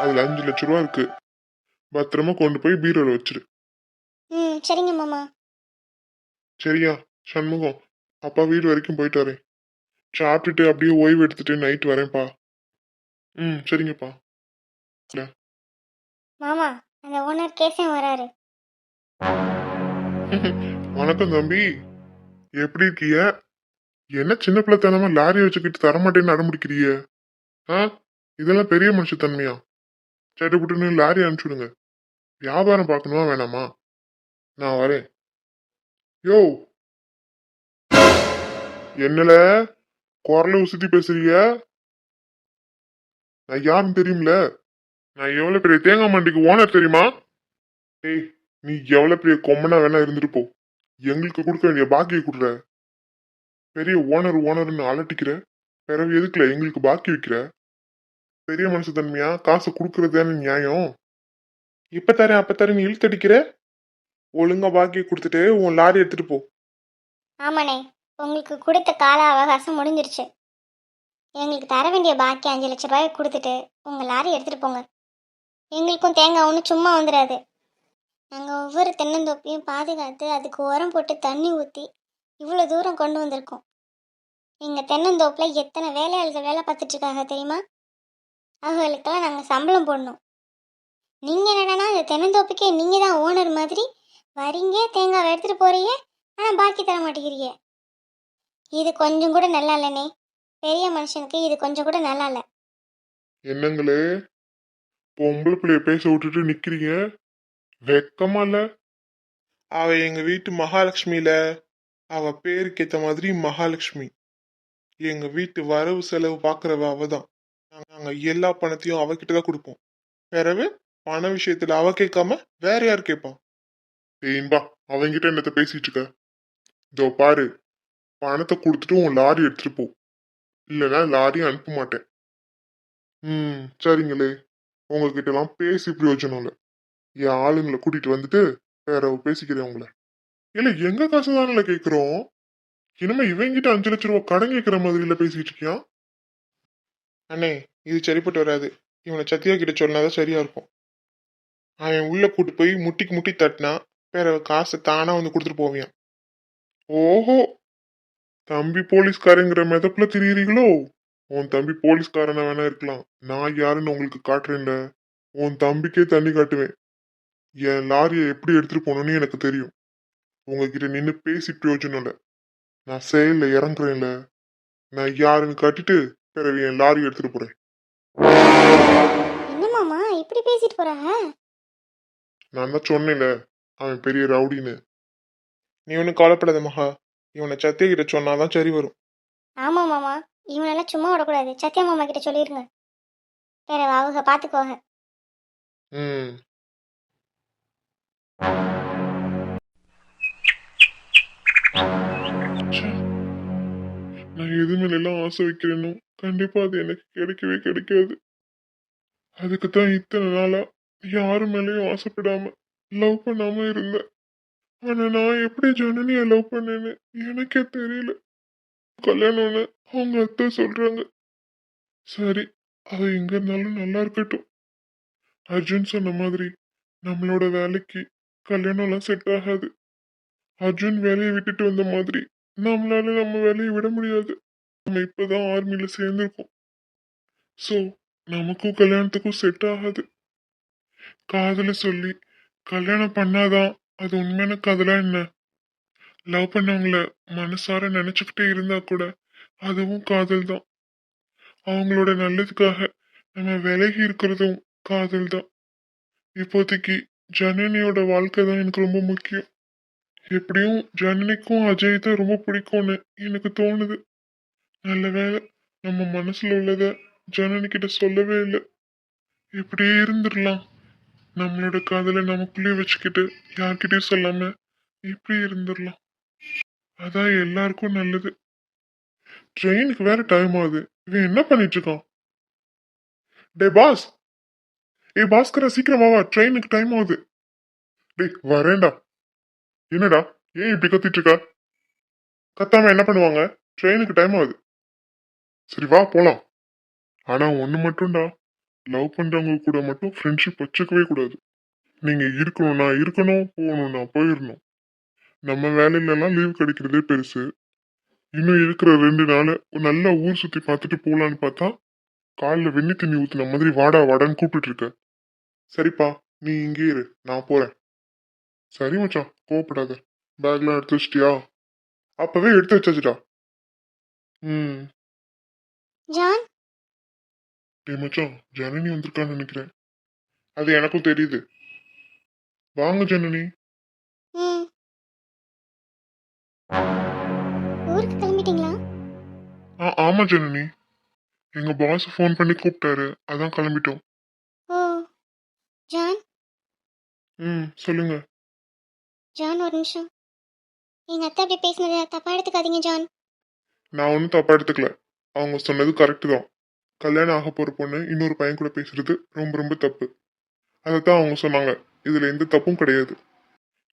அதுல அஞ்சு லட்ச ரூபா இருக்கு. பத்திரமா கொண்டு போய் பீரோல வச்சிரு. ம் சரிங்க மாமா. சரியா சண்முகம் அப்பா வீடு வரைக்கும் போயிட்டு வரேன் சாப்பிட்டுட்டு அப்படியே ஓய்வு எடுத்துட்டு நைட் வரேன்ப்பா. ம் சரிங்கப்பா. மாமா அந்த ஓனர் கேசன் வராரு. வணக்கம் தம்பி. எப்படி இருக்கீங்க என்ன சின்ன பிள்ளைத்தனமா லாரி வச்சுக்கிட்டு தரமாட்டேன்னு அடம்பிடிக்கிறீங்க ஆ? இதெல்லாம் பெரிய மனுஷத்தன்மையா? சரி புட்டுன்னு லாரி அனுப்பிச்சுடுங்க. வியாபாரம் பார்க்கணுமா வேணாமா? நான் வரேன். யோ! என்னல? குரல உசுத்தி பேசுறீங்க? நான் யாருன்னு தெரியும்ல நான் எவ்வளவு பெரிய தேங்காய் மண்டிக்கு ஓனர் தெரியுமா? ஏய் நீ எவ்வளவு பெரிய கொம்மனா வேணா இருந்துட்டு போ. எங்களுக்கு கொடுக்க வேண்டிய பாக்கியை கொடுற. பெரிய ஓனர் ஓனர்னு அலட்டிக்கிற. பிறகு எதுக்குல எங்களுக்கு பாக்கி வைக்கிற? பெரிய மனுஷ தன்மையா? காசு கொடுக்கறது நியாயம்? இப்ப தரேன் அப்ப தரேன் இழுத்தடிக்கிற? ஒழுங்கா பாக்கி கொடுத்துட்டு உன் லாரி எடுத்துட்டு போ. ஆமாண்ணே உங்களுக்கு கொடுத்த கால அவகாசம் முடிஞ்சிருச்சு. எங்களுக்கு தர வேண்டிய பாக்கி அஞ்சு லட்ச ரூபாய் கொடுத்துட்டு உங்கள் லாரி எடுத்துகிட்டு போங்க. எங்களுக்கும் தேங்காய் ஒன்றும் சும்மா வந்துடாது நாங்கள் ஒவ்வொரு தென்னந்தோப்பையும் பாதுகாத்து அதுக்கு உரம் போட்டு தண்ணி ஊற்றி இவ்வளோ தூரம் கொண்டு வந்திருக்கோம். எங்கள் தென்னந்தோப்பில் எத்தனை வேலையாள்கள் வேலை பார்த்துட்ருக்காங்க தெரியுமா? அவங்களுக்கெல்லாம் நாங்கள் சம்பளம் போடணும். நீங்கள் என்னடனா இந்த தென்னந்தோப்புக்கே நீங்கள் தான் ஓனர் மாதிரி வரீங்க தேங்காய் எடுத்துகிட்டு போகிறீங்க ஆனால் பாக்கி தர மாட்டேங்கிறீங்க. இது கொஞ்சம் கூட நல்லா இல்லைண்ணே. பெரிய மனுஷனுக்கு இது கொஞ்சம் கூட நல்லா இல்லை. என்னங்களே? பொம்பளை பிள்ளைய பேச விட்டுட்டு நிக்கிறீங்க? வெக்கமா இல்ல? அவ எங்க வீட்டு மகாலட்சுமியில. அவ பேருக்கு ஏத்த மாதிரி மகாலட்சுமி. எங்க வீட்டு வரவு செலவு பாக்குறவ அவதான். நாங்க எல்லா பணத்தையும் அவகிட்ட தான் கொடுப்போம். பிறகு பண விஷயத்துல அவ கேட்காம வேற யார் கேட்பான் ஏன்பா அவங்கிட்ட என்னத்த பேசிட்டு இருக்க? இதோ பாரு பணத்தை கொடுத்துட்டு உன் லாரி எடுத்துட்டு போ. இல்லைன்னா லாரி அனுப்ப மாட்டேன். ம் சரிங்களே. உங்ககிட்ட எல்லாம் பேசி பிரயோஜனம் இல்லை. என் ஆளுங்களை கூட்டிட்டு வந்துட்டு வேற பேசிக்கிறேன் உங்களை. இல்லை எங்க காசு தானே கேட்குறோம்? இனிமே இவங்கிட்ட அஞ்சு லட்ச ரூபா கடன் கேட்குற மாதிரில பேசிட்டு இருக்கியா? அண்ணே இது சரிப்பட்டு வராது. இவனை சத்யா கிட்ட சொன்னாதான் சரியா இருக்கும். அவன் உள்ள கூட்டு போய் முட்டிக்கு முட்டி தட்டினா பிறகு காசை தானா வந்து கொடுத்துட்டு போவியான் ஓஹோ! தம்பி போலீஸ்காரங்கிற மெதப்புல தெரியுறீங்களோ? உன் தம்பி போலீஸ்காரனா வேணா இருக்கலாம். நான் யாருன்னு உங்களுக்கு காட்டுறேன்ல. உன் தம்பிக்கே தண்ணி காட்டுவேன். என் லாரியை எப்படி எடுத்துட்டு போகணும்னு எனக்கு தெரியும். உங்ககிட்ட நின்று பேசி பிரயோஜனம் இல்லை. நான் செயலில் இறங்குறேன்ல. நான் யாருன்னு காட்டிட்டு பிறகு என் லாரி எடுத்துட்டு போறேன். என்ன மாமா இப்படி பேசிட்டு போறாங்க நான் தான் சொன்னேன்ல அவன் பெரிய ரவுடின்னு. நீ ஒன்றும் கவலைப்படாத மகா இவனை சத்யா கிட்ட சொன்னாதான் சரி வரும். ஆமாம் மாமா இவனெல்லாம் சும்மா விடக்கூடாது. சத்யா மாமா கிட்ட சொல்லிருங்க. வேற அவங்க பார்த்துக்குவாங்க ம். எது மேலாம் ஆசை வைக்கிறேனோ கண்டிப்பா அது எனக்கு கிடைக்கவே கிடைக்காது. அதுக்கு தான் இத்தனை நாளா யாரு மேலேயும் ஆசைப்படாம லவ் பண்ணாம இருந்தேன் ஆனா நான் எப்படி ஜனனியை லவ் பண்ணேன்னு எனக்கே தெரியல. கல்யாணம்னு அவங்க அத்தை சொல்றாங்க. சரி அது எங்க இருந்தாலும் நல்லா இருக்கட்டும். அர்ஜுன் சொன்ன மாதிரி நம்மளோட வேலைக்கு கல்யாணம்லாம் செட் ஆகாது. அர்ஜுன் வேலையை விட்டுட்டு வந்த மாதிரி நம்மளால நம்ம வேலையை விட முடியாது. நம்ம இப்பதான் ஆர்மியில சேர்ந்துருக்கோம். ஸோ நமக்கும் கல்யாணத்துக்கும் செட் ஆகாது. காதல சொல்லி கல்யாணம் பண்ணாதான் அது உண்மையான காதலா என்ன? லவ் பண்ணவங்கள மனசார நினைச்சுக்கிட்டே இருந்தா கூட அதுவும் காதல் தான் அவங்களோட நல்லதுக்காக நம்ம விலகி இருக்கிறதும் காதல் தான் இப்போதைக்கு ஜனனியோட வாழ்க்கை தான் எனக்கு ரொம்ப முக்கியம். எப்படியும் ஜனனிக்கும் அஜய் தான் ரொம்ப பிடிக்கும்னு எனக்கு தோணுது. நல்ல வேலை நம்ம மனசுல உள்ளத ஜனனி கிட்ட சொல்லவே இல்லை. இப்படியே இருந்துடலாம். நம்மளோட காதலை நமக்குள்ளேயே வச்சுக்கிட்டு யார்கிட்டயும் சொல்லாம இப்படி இருந்துடலாம். அதான் எல்லாருக்கும் நல்லது. ட்ரெயினுக்கு வேற டைம் ஆகுது. இவன் என்ன பண்ணிட்டு இருக்கான்? டே பாஸ். ஏ பாஸ்கரா சீக்கிரமாவா வா. ட்ரெயினுக்கு டைம் ஆகுது. டேய் வரேன்டா. என்னடா? ஏன் இப்படி கத்திட்டு இருக்கா? கத்தாம என்ன பண்ணுவாங்க? ட்ரெயினுக்கு டைம் ஆகுது. சரி வா போலாம். ஆனா ஒண்ணு மட்டும்டா. லவ் பண்றவங்க கூட மட்டும் ஃப்ரெண்ட்ஷிப் வச்சுக்கவே கூடாது. நீங்க இருக்கணும்னா இருக்கணும் போகணும்னா போயிடணும் நம்ம வேலையிலலாம் லீவ் கிடைக்கிறதே பெருசு. இன்னும் இருக்கிற ரெண்டு நாள் நல்ல ஊர் சுத்தி பார்த்துட்டு போலான்னு பார்த்தா காலில் வெண்ணி தண்ணி ஊத்துன மாதிரி வாடா வாடான்னு கூப்பிட்டு இருக்க சரிப்பா நீ இங்கே இரு நான் போறேன். சரி மச்சான் கோவப்படாத. பேக்லாம் எடுத்து வச்சிட்டியா? அப்பவே எடுத்து வச்சாச்சுடா. ம். ஜான்? டேய் மச்சான் ஜனனி வந்திருக்கான்னு நினைக்கிறேன். அது எனக்கும் தெரியுது. வாங்க ஜனனி. ம். ஊருக்கு கிளம்பிட்டீங்களா? ஆ ஆமா ஜனனி. எங்க பாஸ் ஃபோன் பண்ணி கூப்பிட்டாரு. அதான் கிளம்பிட்டோம். ஓ. ஜான்? ம் சொல்லுங்க. ஜான் ஒரு நிமிஷம். எங்க அத்தை அப்படி பேசினதை தப்பா எடுத்துக்காதீங்க ஜான். நான் ஒன்றும் தப்பா எடுத்துக்கல. அவங்க சொன்னது கரெக்டு தான். கல்யாணம் ஆக போற பொண்ணு இன்னொரு பையன் கூட பேசுறது ரொம்ப ரொம்ப தப்பு. அதைத்தான் அவங்க சொன்னாங்க. இதுல எந்த தப்பும் கிடையாது.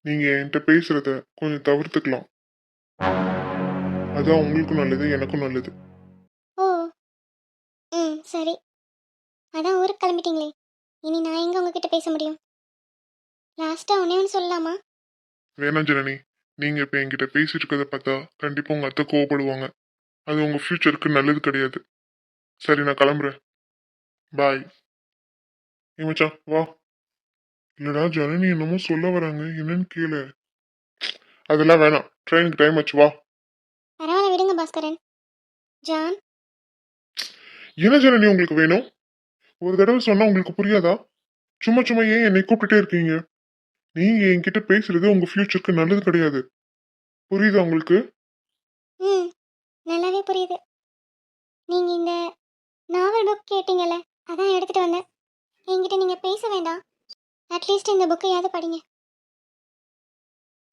நீங்க என்கிட்ட பேசுறத கொஞ்சம் தவிர்த்துக்கலாம். அதான் உங்களுக்கும் நல்லது எனக்கும் நல்லது. ஓ ம் சரி. அதான் ஊருக்கு கிளம்பிட்டீங்களே. இனி நான் எங்க உங்ககிட்ட பேச முடியும்? லாஸ்டா ஒன்னே ஒன்று சொல்லலாமா? வேணாம் ஜனனி. நீங்க இப்ப என்கிட்ட பேசிட்டு இருக்கிறத பார்த்தா கண்டிப்பா உங்க அத்தை கோவப்படுவாங்க. அது உங்க ஃபியூச்சருக்கு நல்லது கிடையாது. சரி நான் கிளம்புறேன். பாய் மச்சான் வா. இல்லடா ஜனனி என்னமோ சொல்ல வராங்க. என்னன்னு கேளு. அதெல்லாம் வேணாம். ட்ரெயினுக்கு டைம் ஆச்சு வா. பரவாயில்ல விடுங்க பாஸ்கரன். ஜான்? என்ன ஜனனி உங்களுக்கு வேணும்? ஒரு தடவை சொன்னா உங்களுக்கு புரியாதா? சும்மா சும்மா ஏன் என்னை கூப்பிட்டுட்டே இருக்கீங்க? நீங்க என்கிட்ட பேசுறது உங்க ஃபியூச்சருக்கு நல்லது கிடையாது. புரியுதா உங்களுக்கு? புரியுது. நீங்கள் இந்த நாவல் புக் கேட்டீங்கல்ல அதான் எடுத்துகிட்டு வந்தேன். என்கிட்ட நீங்கள் பேச வேண்டாம். அட்லீஸ்ட் இந்த புக்கையாவது படிங்க.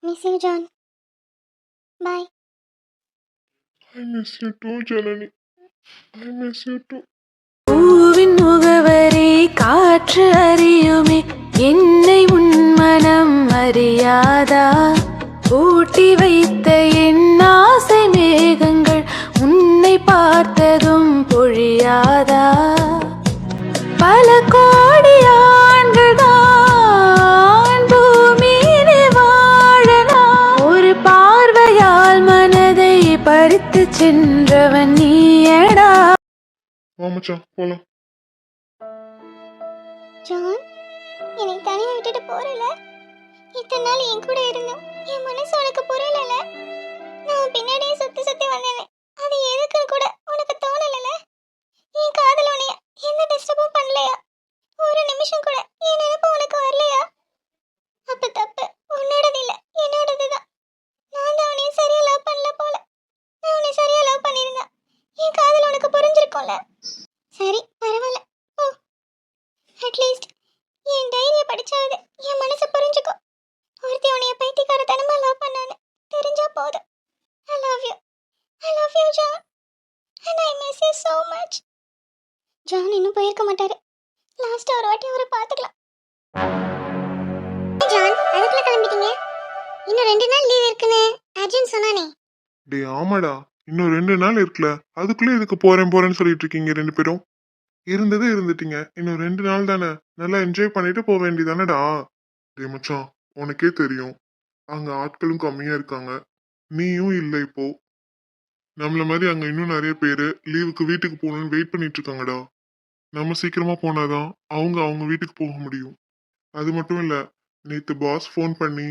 Miss you John bye I miss you too Janani I miss you too பூவின் முகவரி காற்று அறியுமே என்னை உன் மனம் அறியாதா? ஊட்டி வைத்த பார்த்ததும் பொழியாதா? பல கோடி ஆண்டுகள் தான் பூமியிலே வாழலாம். ஒரு பார்வையால் மனதை பறித்து சென்றவன் நீயடா. போலாம். ஜான் என்னை தனியாக விட்டுட்டு போறல? இத்தனை நாள் என் கூட இருந்தோம் என் மனசு உனக்கு புரியலல? நான் பின்னாடியே சுத்தி சுத்தி வந்தேனே. அது எதுக்குன்னு கூட உனக்கு தோணலல என் காதல் உனைய எந்த டிஸ்டர்பும் பண்ணலையா ஒரு நிமிஷம் கூட என் நினைப்பு உனக்கு வரலையா அப்ப தப்பு உன்னோடது இல்ல என்னோடது தான் நான் தான் உன்னைய சரியா லவ் பண்ணல போல நான் உன்னை சரியா லவ் பண்ணிருந்தேன் என் காதல் உனக்கு புரிஞ்சிருக்கும்ல சரி பரவாயில்ல போ அட்லீஸ்ட் என் டைரியை படிச்சாவது என் மனசை புரிஞ்சுக்கோ ஒருத்தி உன்னைய பைத்தியக்காரத்தனமா லவ் பண்ணான்னு தெரிஞ்சா போதும் I love you I love you John and I miss you so much John இன்னும் போயிருக்க மாட்டாரு. லாஸ்ட் ஒரு வாட்டி அவரை பார்த்துக்கலாம். ஜான் அதுக்குள்ள கிளம்பிட்டீங்க. இன்னும் ரெண்டு நாள் லீவ் இருக்குன்னு அர்ஜுன் சொன்னானே. டேய் ஆமாடா. இன்னும் ரெண்டு நாள் இருக்குல்ல. அதுக்குள்ளே இதுக்கு போறேன் போறேன்னு சொல்லிட்டு இருக்கீங்க ரெண்டு பேரும்? இருந்ததே இருந்துட்டீங்க. இன்னும் ரெண்டு நாள் தானே. நல்லா என்ஜாய் பண்ணிட்டு போக வேண்டியதானடா. டே மச்சான் உனக்கே தெரியும். அங்க ஆட்களும் கம்மியா இருக்காங்க. நீயும் இல்லை இப்போ. நம்மள மாதிரி அங்க இன்னும் நிறைய பேர் லீவுக்கு வீட்டுக்கு போகணும்னு வெயிட் பண்ணிட்டு இருக்காங்கடா. நம்ம சீக்கிரமா போனாதான் அவங்க அவங்க வீட்டுக்கு போக முடியும். அது மட்டும் இல்ல நேத்து பாஸ் ஃபோன் பண்ணி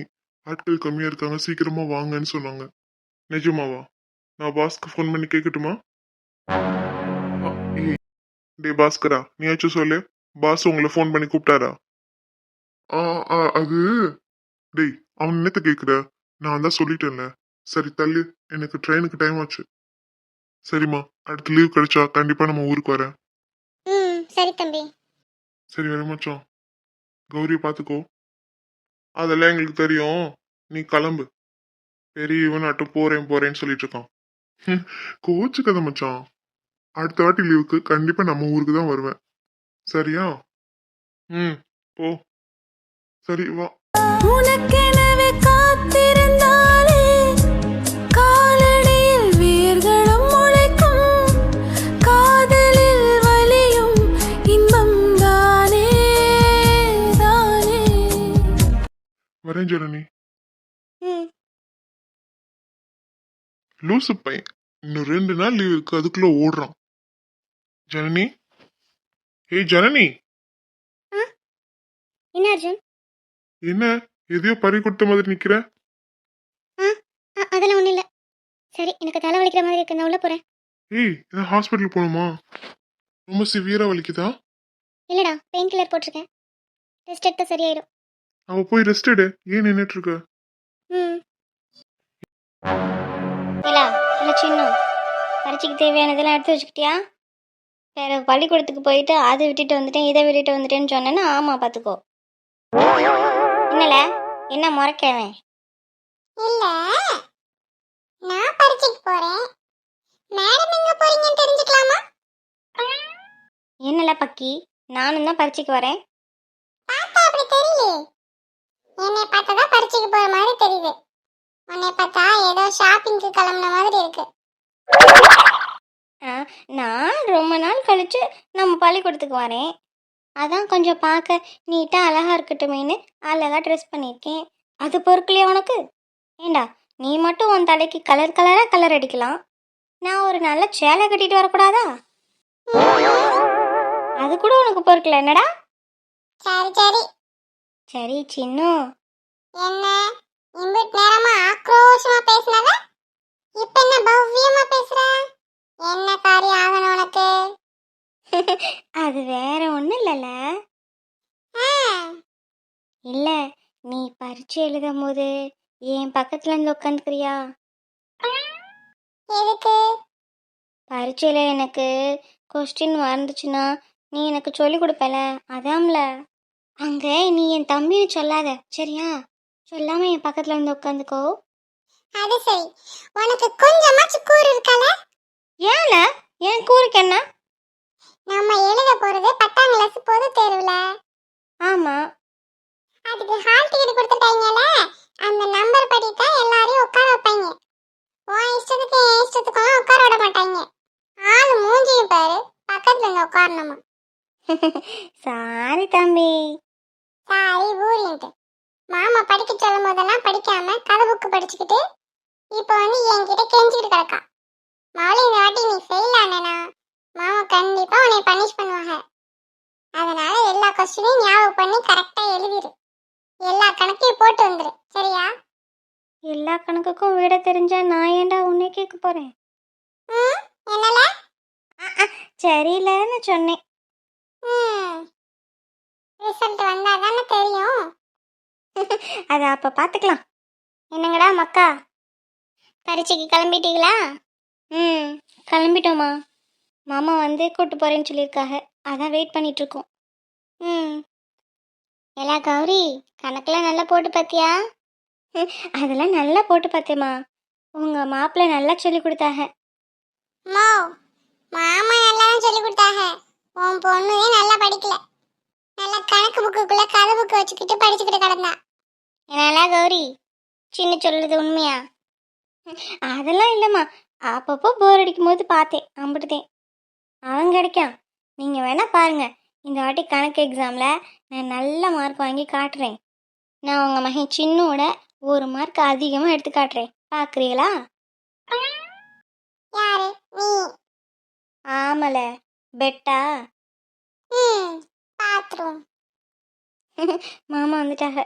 ஆட்கள் கம்மியா இருக்காங்க சீக்கிரமா வாங்கன்னு சொன்னாங்க. நிஜமாவா? நான் பாஸ்க்கு ஃபோன் பண்ணி கேட்கட்டுமா டே டேய் பாஸ்கரா நீயாச்சும் சொல்லு. பாஸ் உங்களை ஃபோன் பண்ணி கூப்பிட்டாரா? ஆ ஆ, அது டேய் அவன் என்னத்த கேட்குற நான் தான் சொல்லிட்டேன்ல. சரி தள்ளு. எனக்கு ட்ரெயினுக்கு டைம் ஆச்சு. சரிம்மா அடுத்து லீவ் கிடைச்சா கண்டிப்பாக நம்ம ஊருக்கு வரேன். சரி தம்பி. சரி வர மச்சான் கௌரியை பார்த்துக்கோ அதெல்லாம் எங்களுக்கு தெரியும். நீ கிளம்பு. பெரியவன் ஆட்டும் போறேன் போறேன்னு சொல்லிட்டு இருக்கான் கோச்சுக்கத மச்சான் அடுத்த வாட்டி லீவுக்கு கண்டிப்பா நம்ம ஊருக்கு தான் வருவேன். சரியா? ம். போ. சரி வா. உனக்கெனவே காத்திருந்தாலே என்ன ஜனனி. லூசு பையன். இன்னும் ரெண்டு நாள் லீவ் இருக்கு அதுக்குள்ள ஓடுறான். ஜனனி? ஏய் ஜனனி? என்ன அர்ஜுன்? என்ன? எதையோ பறி கொடுத்த மாதிரி நிக்கிற? அதெல்லாம் ஒன்றும் இல்லை. சரி எனக்கு தலை வலிக்கிற மாதிரி இருக்கு நான் உள்ள போகிறேன் ஏய் ஏதாவது ஹாஸ்பிட்டல் போகணுமா? ரொம்ப சிவியரா வலிக்குதா? இல்லைடா பெயின் கில்லர் போட்டிருக்கேன். ரெஸ்ட் எடுத்தா சரியாயிடும் அவ போய் ரெஸ்ட் எடு. ஏன் நின்னுட்டு இருக்க பரீட்சைக்கு தேவையானதெல்லாம் எடுத்து வச்சுக்கிட்டியா? வேற பள்ளிக்கூடத்துக்கு போயிட்டு அதை விட்டுட்டு வந்துட்டேன் இதை விட்டுட்டு வந்துட்டேன்னு சொன்னேன்னா ஆமாம் பார்த்துக்கோ. என்னல என்ன முறைக்கவன் இல்ல. நான் பரீட்சைக்கு போறேன். மேடம் எங்க போறீங்கன்னு தெரிஞ்சுக்கலாமா? என்னல பக்கி? நானும் தான் பரீட்சைக்கு வரேன். பார்த்தா அப்படி தெரியலையே. என்னை பார்த்தா தான் பரீட்சைக்கு போற மாதிரி தெரியுது. உன்னை பார்த்தா ஏதோ ஷாப்பிங்க்கு கிளம்புன மாதிரி இருக்கு. ஆ, நான் ரொம்ப நாள் கழிச்சு நம்ம பள்ளிக்கூடத்துக்கு வரேன். அதான் கொஞ்சம் பார்க்க நீட்டாக அழகாக இருக்கட்டுமேனு அழகாக ட்ரெஸ் பண்ணியிருக்கேன். அது பொறுக்கலையா உனக்கு? ஏண்டா நீ மட்டும் உன் தலைக்கு கலர் கலராக கலர் அடிக்கலாம். நான் ஒரு நல்ல சேலை கட்டிட்டு வரக்கூடாதா? அது கூட உனக்கு பொறுக்கல என்னடா? சரி சரி. சரி சின்னும் என்ன? இம்பிட் நேரமா ஆக்ரோஷமா பேசினவ? இப்ப என்ன பவ்யமா பேசுற? என்ன காரியம் ஆகணும் உனக்கு? அது வேற ஒன்றும் இல்லைல்ல ஆ, இல்லை நீ பரீட்சை எழுதும் போது என் பக்கத்துல இருந்து உட்காந்துக்கிறியா எதுக்கு? பரீட்சையில் எனக்கு கொஸ்டின் மறந்துச்சுன்னா நீ எனக்கு சொல்லி கொடுப்பல அதாம்ல. அங்கே நீ என் தம்பின்னு சொல்லாத சரியா? சொல்லாம என் பக்கத்தில் வந்து உட்காந்துக்கோ அது சரி. உனக்கு கொஞ்சமாச்சும் கூறு இருக்கல? ஏன்ல? என் கூறுக்கு என்ன? நம்ம எழுத போறது பத்தாம் கிளாஸ் பொது தேர்வுல. ஆமாம் அதுக்கு ஹால் டிக்கெட் கொடுத்துட்டாங்கல அந்த நம்பர் படி தான் எல்லாரையும் உட்கார வைப்பாங்க உன் இஷ்டத்துக்கு என் இஷ்டத்துக்கெல்லாம் உட்கார விட மாட்டாங்க ஆள் மூஞ்சியும் பாரு பக்கத்துல இருந்து உட்காரணுமா? சாரி தம்பி. சாரி ஊரின்ட்டு மாமா படிக்க சொல்லும் போதெல்லாம் படிக்காம கதை புக்கு படிச்சுக்கிட்டு இப்போ வந்து என்கிட்ட கெஞ்சிக்கிட்டு கிடக்கா. மவளை இந்த வாட்டி நீ ஃபெயில் ஆனேனா? மாமா கண்டிப்பா உன்னை பனிஷ் பண்ணுவாங்க. அதனால எல்லா கொஸ்டினையும் ஞாபகம் பண்ணி கரெக்டா எழுதிரு. எல்லா கணக்கையும் போட்டு வந்துரு. சரியா? எல்லா கணக்குக்கும் விட தெரிஞ்சா நான் ஏன்டா உன்னை கேட்க போகிறேன் ம்? என்னல? சரியில்லைன்னு சொன்னேன். ம். ரிசல்ட் வந்தா தானே தெரியும். அதை அப்போ பார்த்துக்கலாம். என்னங்கடா மக்கா? பரீட்சைக்கு கிளம்பிட்டீங்களா? ம் கிளம்பிட்டோமா மாமா வந்து கூட்டு போகிறேன்னு சொல்லியிருக்காங்க அதான் வெயிட் பண்ணிட்டு இருக்கோம் ம். எல்லா கௌரி கணக்கெல்லாம் நல்லா போட்டு பார்த்தியா? அதெல்லாம் நல்லா போட்டு பார்த்தேம்மா. உங்கள் மாப்பிள்ளை நல்லா சொல்லி கொடுத்தாங்க மாமா எல்லாம் சொல்லி கொடுத்தாங்க உன் பொண்ணு நல்லா படிக்கல. நல்லா கணக்கு புக்குக்குள்ள கதை புக்கு வச்சுக்கிட்டு படிச்சுக்கிட்டு கிடந்தா. என்னடா கௌரி? சின்ன சொல்றது உண்மையா? அதெல்லாம் இல்லைம்மா. அப்பப்போ போர் அடிக்கும் போது பார்த்தேன் அம்பிட்டுதேன் அவன் கிடைக்கான். நீங்கள் வேணா பாருங்க. இந்த வாட்டி கணக்கு எக்ஸாமில் நான் நல்ல மார்க் வாங்கி காட்டுறேன். நான் உங்கள் மகன் சின்னோட ஒரு மார்க் அதிகமாக எடுத்து காட்டுறேன். பார்க்குறீங்களா ஆமல. பெட்டா? பாத்ரூம். மாமா வந்துட்டாங்க.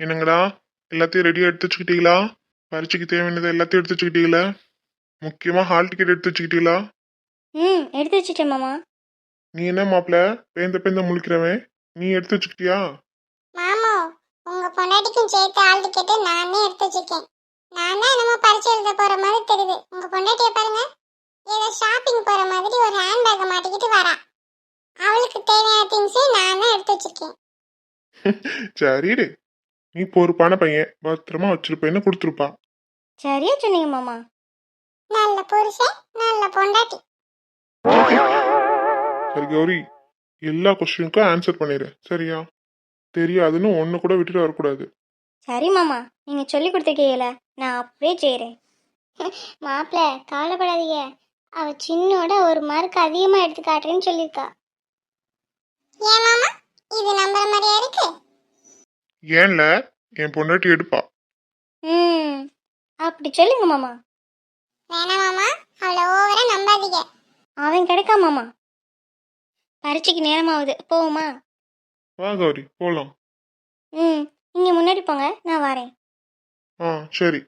என்னங்கடா? எல்லாத்தையும் ரெடியா எடுத்து வச்சுக்கிட்டீங்களா? பரீட்சைக்கு தேவையானதை எல்லாத்தையும் எடுத்து வச்சுக்கிட்டீங்களா? முக்கியமா ஹால் டிக்கெட் எடுத்து வச்சுக்கிட்டீங்களா? ம் எடுத்து வச்சுட்டேன் மாமா. நீ என்ன மாப்பிள? பேந்த பேந்த முழிக்கிறவன். நீ எடுத்து வச்சுக்கிட்டியா? மாமோ உங்க பொண்டாட்டிக்கும் சேர்த்து ஆள் டிக்கெட்டு நானே எடுத்து வச்சிருக்கேன். நான் தான் என்னமோ பரிச்சை எழுத போற மாதிரி தெரியுது. உங்க பொண்டாட்டிய பாருங்க. ஏதோ ஷாப்பிங் போற மாதிரி ஒரு ஹேண்ட் பேக்கை மாட்டிக்கிட்டு வரா. அவளுக்கு தேவையான திங்ஸே நான் தான் எடுத்து வச்சிருக்கேன். சரிடு நீ பொறுப்பான பையன் பத்திரமா வச்சிருப்பேன்னு கொடுத்துருப்பா? சரியா சொன்னீங்க மாமா. நல்ல புருஷன் நல்ல பொண்டாட்டி. சரி கௌரி எல்லா கொஸ்டினுக்கும் ஆன்சர் பண்ணிடு. சரியா? தெரியாதுன்னு ஒன்று கூட விட்டுட்டு வரக்கூடாது. சரி மாமா நீங்கள் சொல்லி கொடுத்துருக்கீங்கள நான் அப்படியே செய்கிறேன் மாப்பிள்ள கவலைப்படாதீங்க. அவ சின்னோட ஒரு மார்க் அதிகமாக எடுத்து காட்டுறேன்னு சொல்லியிருக்கா. ஏன் மாமா? இது நம்புற மாதிரியா இருக்கு? ஏன்ல? என் பொண்டாட்டி எடுப்பா. ம் அப்படி சொல்லுங்க மாமா. வேணாம் மாமா அவளை ஓவரா நம்பாதீங்க. அவன் கிடைக்கா மாமா. பரீட்சைக்கு நேரமாகுது போவோமா? வா கௌரி போலாம். ம் நீங்க முன்னாடி போங்க நான் வரேன். ஆ சரி.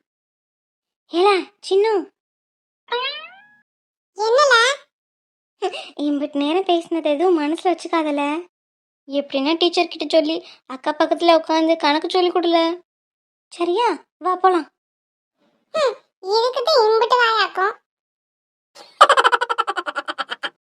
ஏலா சின்னு. என்னல? இம்பிட்டு நேரம் பேசினது எதுவும் மனசில் வச்சுக்காதல. எப்படின்னா டீச்சர் கிட்ட சொல்லி அக்கா பக்கத்தில் உட்காந்து கணக்கு சொல்லி கொடுல. சரியா? வா போலாம். இதுக்கு இம்பிட்டு வாயாக்கும்.